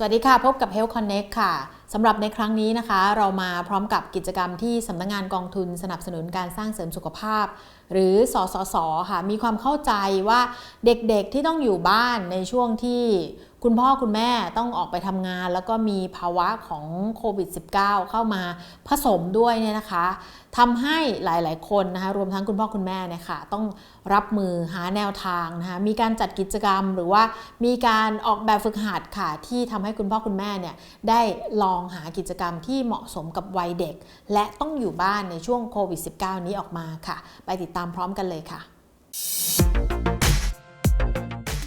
สวัสดีค่ะ พบกับ Health Connect ค่ะสำหรับในครั้งนี้นะคะ เรามาพร้อมกับกิจกรรมที่สำนักงงานกองทุนสนับสนุนการสร้างเสริมสุขภาพ หรือสสสค่ะ มีความเข้าใจว่าเด็กๆที่ต้องอยู่บ้านในช่วงที่ คุณพ่อคุณแม่ต้องออกไปทำงาน แล้วก็มีภาวะของโควิด -19 เข้ามาผสมด้วยเนี่ยนะคะทำให้หลาย ๆ คนนะคะรวมทั้งคุณพ่อคุณแม่เนี่ยค่ะต้องรับมือหาแนวทางนะคะมีการจัดกิจกรรมหรือว่ามีการออกแบบฝึกหัดค่ะ ที่ทำให้คุณพ่อคุณแม่เนี่ยได้ลองหากิจกรรมที่เหมาะสมกับวัยเด็ก และต้องอยู่บ้านในช่วงโควิด -19 นี้ออกมาค่ะ ไปติดตามพร้อมกันเลยค่ะ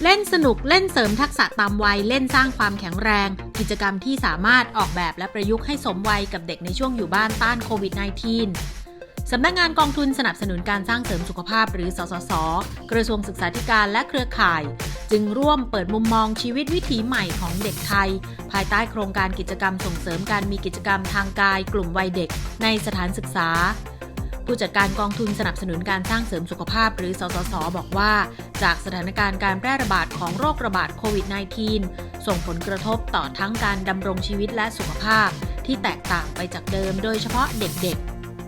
เล่นสนุกเล่นเสริมทักษะตามวัยเล่นสร้างความแข็งแรง กิจกรรมที่สามารถออกแบบและประยุกต์ให้สมวัยกับเด็กในช่วงอยู่บ้านต้านโควิด -19 สำนักงงานกองทุนสนับสนุนการสร้างเสริมสุขภาพหรือสสส กระทรวงศึกษาธิการและเครือข่าย จึงร่วมเปิดมุมมองชีวิตวิถีใหม่ของเด็กไทย ภายใต้โครงการกิจกรรมส่งเสริมการมีกิจกรรมทางกาย กลุ่มวัยเด็ก ในสถานศึกษา ผู้จัดการกองทุนสนับสนุนการสร้างเสริมสุขภาพหรือสสส บอกว่า จากสถานการณ์การแพร่ระบาดของโรคระบาดโควิด -19 ส่งผลกระทบต่อทั้งการดำรงชีวิตและสุขภาพ ที่แตกต่างไปจากเดิมโดยเฉพาะเด็ก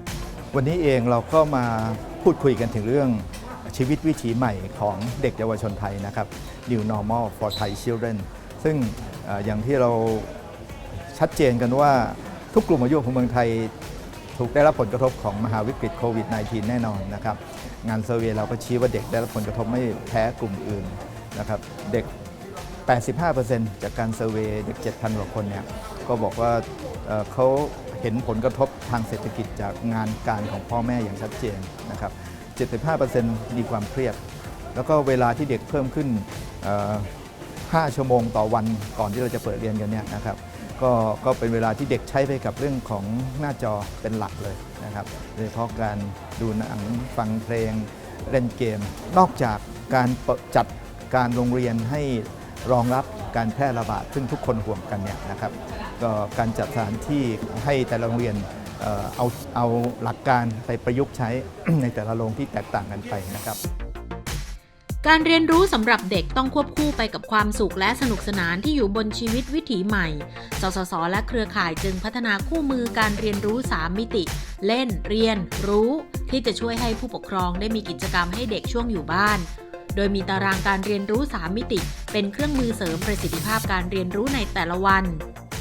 ๆ วันนี้เองเราก็มาพูดคุยกันถึงเรื่องชีวิตวิถีใหม่ของเด็กเยาวชนไทยนะครับ New Normal for Thai Children ซึ่งอย่างที่เราชัดเจนกันว่าทุกกลุ่มอายุของเมืองไทย ถูกได้รับผลกระทบของมหาวิกฤตโควิด -19 แน่นอนนะครับ งานเซอร์เวยเราก็ชี้ว่าเด็กได้รับผลกระทบไม่แพ้กลุ่มอื่นนะครับ เด็ก 85%จากการเซอร์เวยเด็ก 7,000 กว่าคนเนี่ยก็บอกว่าเเขาเห็นผลกระทบทางเศรษฐกิจจากงานการของพ่อแม่อย่างชัดเจนนะครับ 75%มีความเครียด แล้วก็เวลาที่เด็กเพิ่มขึ้น 5 ชั่วโมงต่อวันก่อนที่เราจะเปิดเรียนกันเนี่ยนะครับ ก็ก็เป็นเวลาที่เด็กใช้ไปกับเรื่องของหน้าจอเป็นหลักเลยนะครับโดยเฉพาะการดูหนังฟังเพลงเล่นเกม นอกจากการจัดการโรงเรียนให้รองรับการแพร่ระบาดซึ่งทุกคนห่วงกันเนี่ยนะครับก็การจัดสถานที่ให้แต่ละโรงเรียนเอ่อเอาเอาหลักการไปประยุกต์ใช้ในแต่ละโรงที่แตกต่างกันไปนะครับ การเรียนรู้สำหรับเด็กต้องควบคู่ไปกับความสุขและสนุกสนานที่อยู่บนชีวิตวิถีใหม่ สสส และเครือข่ายจึงพัฒนาคู่มือการเรียนรู้ 3 มิติ เล่น เรียน รู้ ที่จะช่วยให้ผู้ปกครองได้มีกิจกรรมให้เด็กช่วงอยู่บ้าน โดยมีตารางการเรียนรู้ 3 มิติ เป็นเครื่องมือเสริมประสิทธิภาพการเรียนรู้ในแต่ละวัน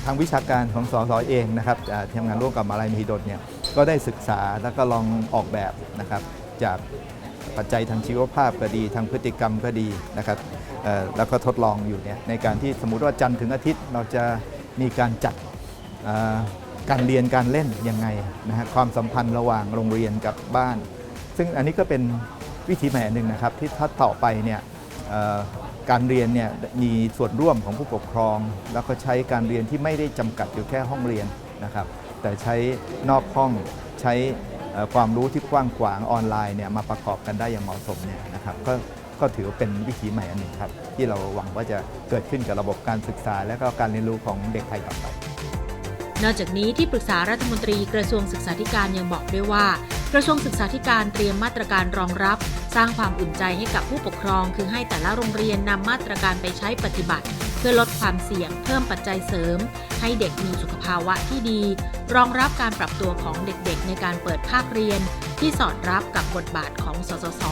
ทางวิชาการของสสเองนะครับทำงานร่วมกับมาลัยมหิดลเนี่ยก็ได้ศึกษาแล้วก็ลองออกแบบนะครับจาก ปัจจัยทางชีวภาพก็ดี ทางพฤติกรรมก็ดีนะครับแล้วก็ทดลองอยู่เนี่ยในการที่สมมุติว่าจันทร์ถึงอาทิตย์เราจะมีการจัดการเรียนการเล่นยังไงนะฮะความสัมพันธ์ระหว่างโรงเรียนกับบ้าน ซึ่งอันนี้ก็เป็นวิธีใหม่อันหนึ่งนะครับ ที่ถ้าต่อไปเนี่ยการเรียนเนี่ยมีส่วนร่วมของผู้ปกครอง แล้วก็ใช้การเรียนที่ไม่ได้จำกัดอยู่แค่ห้องเรียนนะครับ แต่ใช้นอกห้องใช้ ความรู้ที่กว้างขวางออนไลน์เนี่ยมาประกอบกันได้อย่างเหมาะสมเนี่ยนะครับก็ก็ถือเป็นวิธีใหม่อันหนึ่งครับ ที่เราหวังว่าจะเกิดขึ้นกับระบบการศึกษา และก็การเรียนรู้ของเด็กไทยต่อไป นอกจากนี้ที่ปรึกษารัฐมนตรีกระทรวงศึกษาธิการยังบอกด้วยว่า กระทรวงศึกษาธิการเตรียมมาตรการรองรับ สร้างความอุ่นใจให้กับผู้ปกครอง คือให้แต่ละโรงเรียนนำมาตรการไปใช้ปฏิบัติ พื่อลดความเสี่ยงเพิ่มปัจจัยเสริม ให้เด็กมีสุขภาวะที่ดี รองรับการปรับตัวของเด็กๆ ในการเปิดภาคเรียน ที่สอดรับกับบทบาทของสสส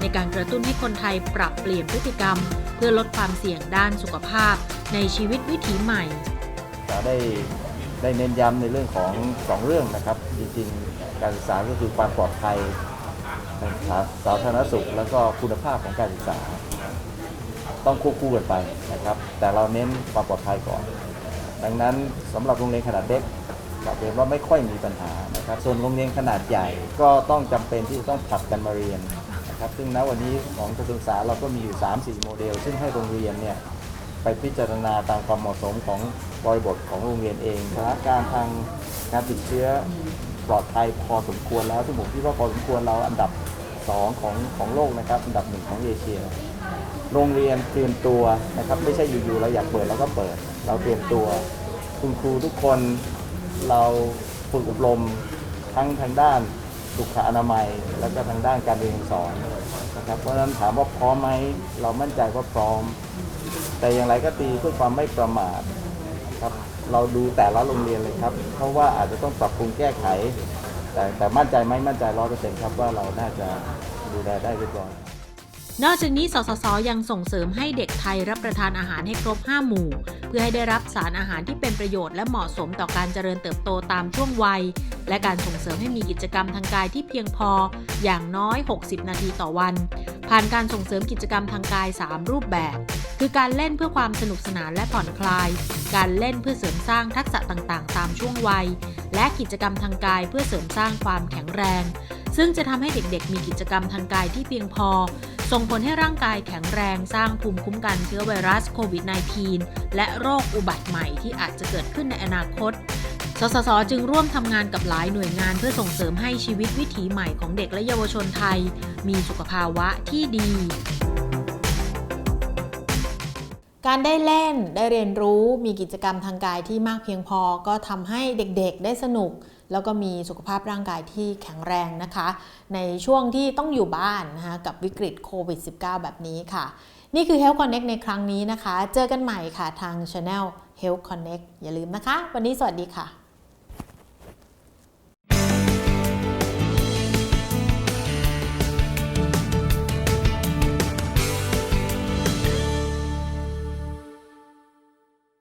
ในการกระตุ้นให้คนไทยปรับเปลี่ยนพฤติกรรม เพื่อลดความเสี่ยงด้านสุขภาพ ในชีวิตวิถีใหม่จะได้ได้เน้นย้ำในเรื่องของสองเรื่องนะครับ จริงๆ การศึกษาก็คือความปลอดภัยทางสาธารณสุข แล้วก็คุณภาพของการศึกษา ต้องควบคู่กันไปนะครับ แต่เราเน้นความปลอดภัยก่อน ดังนั้นสำหรับโรงเรียนขนาดเล็กกลับเรียนว่าไม่ค่อยมีปัญหานะครับ ส่วนโรงเรียนขนาดใหญ่ก็ต้องจำเป็นที่จะต้องผลัดกันมาเรียนนะครับซึ่งณวันนี้ของกระทรวงศึกษาเราก็มีอยู่ 3-4 โมเดล ซึ่งให้โรงเรียนเนี่ยไปพิจารณาตามความเหมาะสมของบริบทของโรงเรียนเองสถานการณ์ทางการติดเชื้อปลอดภัยพอสมควรแล้วซึ่งผมคิดว่าพอสมควรเราอันดับ 2 ของของโลกนะครับ อันดับหนึ่งของเอเชีย โรงเรียนเตรียมตัวนะครับ ไม่ใช่อยู่ๆเราอยากเปิดเราก็เปิด เราเตรียมตัว คุณครูทุกคนเราฝึกอบรมทั้งทางด้านสุขอนามัย แล้วก็ทางด้านการเรียนสอนนะครับเพราะฉะนั้นถามว่าพร้อมไหมเรามั่นใจว่าพร้อม แต่อย่างไรก็ตีเพื่อความไม่ประมาทครับเราดูแต่ละโรงเรียนเลยครับ เพราะว่าอาจจะต้องปรับปรุงแก้ไข แต่แต่มั่นใจไหมมั่นใจร้อยเปอร์เซ็นต์ครับว่าเราน่าจะดูแลได้เรียบร้อย นอกจากนี้สสสยังส่งเสริมให้เด็กไทยรับประทานอาหารให้ครบ 5 หมู่ เพื่อให้ได้รับสารอาหารที่เป็นประโยชน์และเหมาะสมต่อการเจริญเติบโตตามช่วงวัย และการส่งเสริมให้มีกิจกรรมทางกายที่เพียงพออย่างน้อย 60 นาทีต่อวัน ผ่านการส่งเสริมกิจกรรมทางกาย 3 รูปแบบ คือการเล่นเพื่อความสนุกสนานและผ่อนคลาย การเล่นเพื่อเสริมสร้างทักษะต่างๆ ตามช่วงวัย และกิจกรรมทางกายเพื่อเสริมสร้างความแข็งแรง ซึ่งจะทำให้เด็กๆ มีกิจกรรมทางกายที่เพียงพอ ส่งผลให้ร่างกายแข็งแรงสร้างภูมิคุ้มกันเชื้อไวรัสโควิด -19 และโรคอุบัติใหม่ที่อาจจะเกิดขึ้นในอนาคต สสสจึงร่วมทำงานกับหลายหน่วยงานเพื่อส่งเสริมให้ชีวิตวิถีใหม่ของเด็กและเยาวชนไทย มีสุขภาวะที่ดี การได้เล่นได้เรียนรู้มีกิจกรรมทางกายที่มากเพียงพอก็ทำให้เด็กๆ ได้สนุก แล้วก็มีสุขภาพร่างกายที่แข็งแรงนะคะ ในช่วงที่ต้องอยู่บ้านนะคะกับวิกฤตโควิด -19 แบบนี้ค่ะ นี่คือ Health Connect ในครั้งนี้นะคะ เจอกันใหม่ค่ะทาง Channel Health Connect อย่าลืมนะคะ วันนี้สวัสดีค่ะ